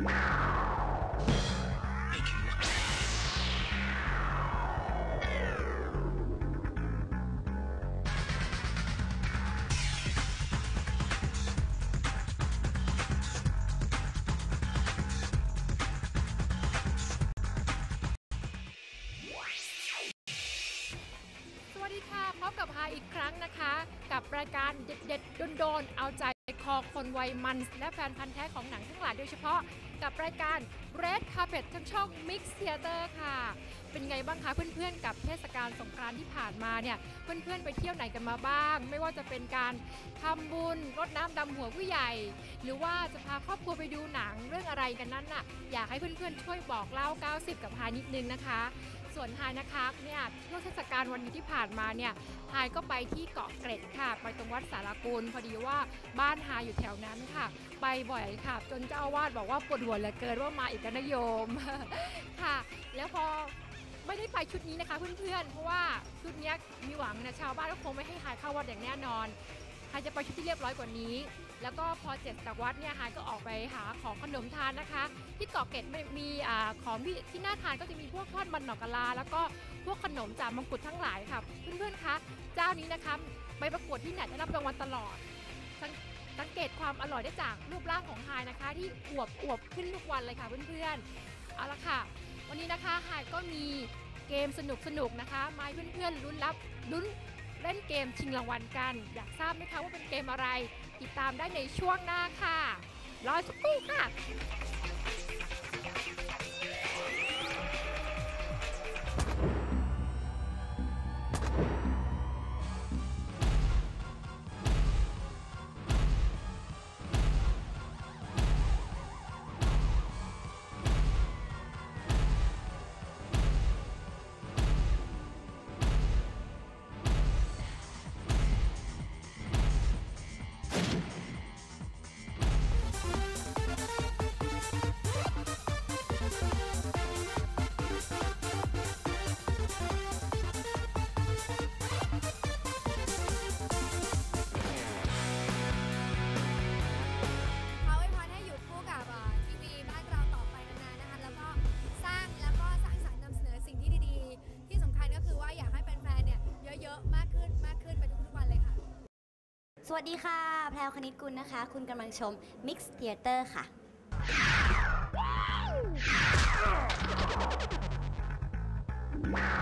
พบกับพาอีกครั้งนะคะ กับรายการเด็ดๆโดนๆเอาใจ อคนวัยมันและแฟนพันธ์แท้ของหนังทั้งหลายโดยเฉพาะกับรายการ Red Carpet ทางช่อง Mix Theater ค่ะ เป็นไงบ้างคะเพื่อนๆ กับเทศกาลสงกรานต์ที่ผ่านมาเนี่ย เพื่อนๆ ไปเที่ยวไหนกันมาบ้าง ไม่ว่าจะเป็นการทำบุญรดน้ำดำหัวผู้ใหญ่ หรือว่าจะพาครอบครัวไปดูหนังเรื่องอะไรกันนั้นน่ะ อยากให้เพื่อนๆ ช่วยบอกเล่า 90 กับพานิดนึงนะคะ ส่วนไฮายนะคะเนี่ยช่วงเทศกาลวันนี้ที่ผ่านมาเนี่ยไฮายก็ไปที่เกาะเกร็ดค่ะ ไปตรงวัดสารกุลพอดีว่าบ้านไฮายอยู่แถวนั้นค่ะ ไปบ่อยค่ะ จนเจ้าอาวาสบอกว่าปวดหัวเหลือเกินว่ามาอีกนะโยมค่ะ แล้วพอไม่ได้ไปชุดนี้นะคะเพื่อนๆ เพราะว่าชุดนี้มีหวังนะชาวบ้านก็คงไม่ให้หายเข้าวัดอย่างแน่นอน หายจะไปชุดที่เรียบร้อยกว่านี้ แล้วก็พอเสร็จจากวัดเนี่ยหายก็ออกไปหาของขนมทานนะคะ ที่เกาะเกร็ดไม่มีอ่าของที่ที่น่าทานก็จะมีพวกทอดมันหนอกกะลา แล้วก็พวกขนมจากมังคุดทั้งหลายค่ะเพื่อนๆคะเจ้านี้นะคะไปประกวดที่ไหนได้รับรางวัลตลอดสังสังเกตความอร่อยได้จากรูปร่างของไฮายนะคะ ที่อวบอวบขึ้นทุกวันเลยค่ะเพื่อนๆเอาละค่ะ วันนี้นะคะไฮายก็มีเกมสนุกๆนะคะมาให้เพื่อนๆลุ้นรับลุ้น เล่นเกมชิงรางวัลกัน อยากทราบไหมคะว่าเป็นเกมอะไร ติดตามได้ในช่วงหน้าค่ะ รอสักครู่ค่ะ สวัสดีค่ะ แพรวคณิตกุลนะคะ คุณกำลังชม Mix Theater ค่ะข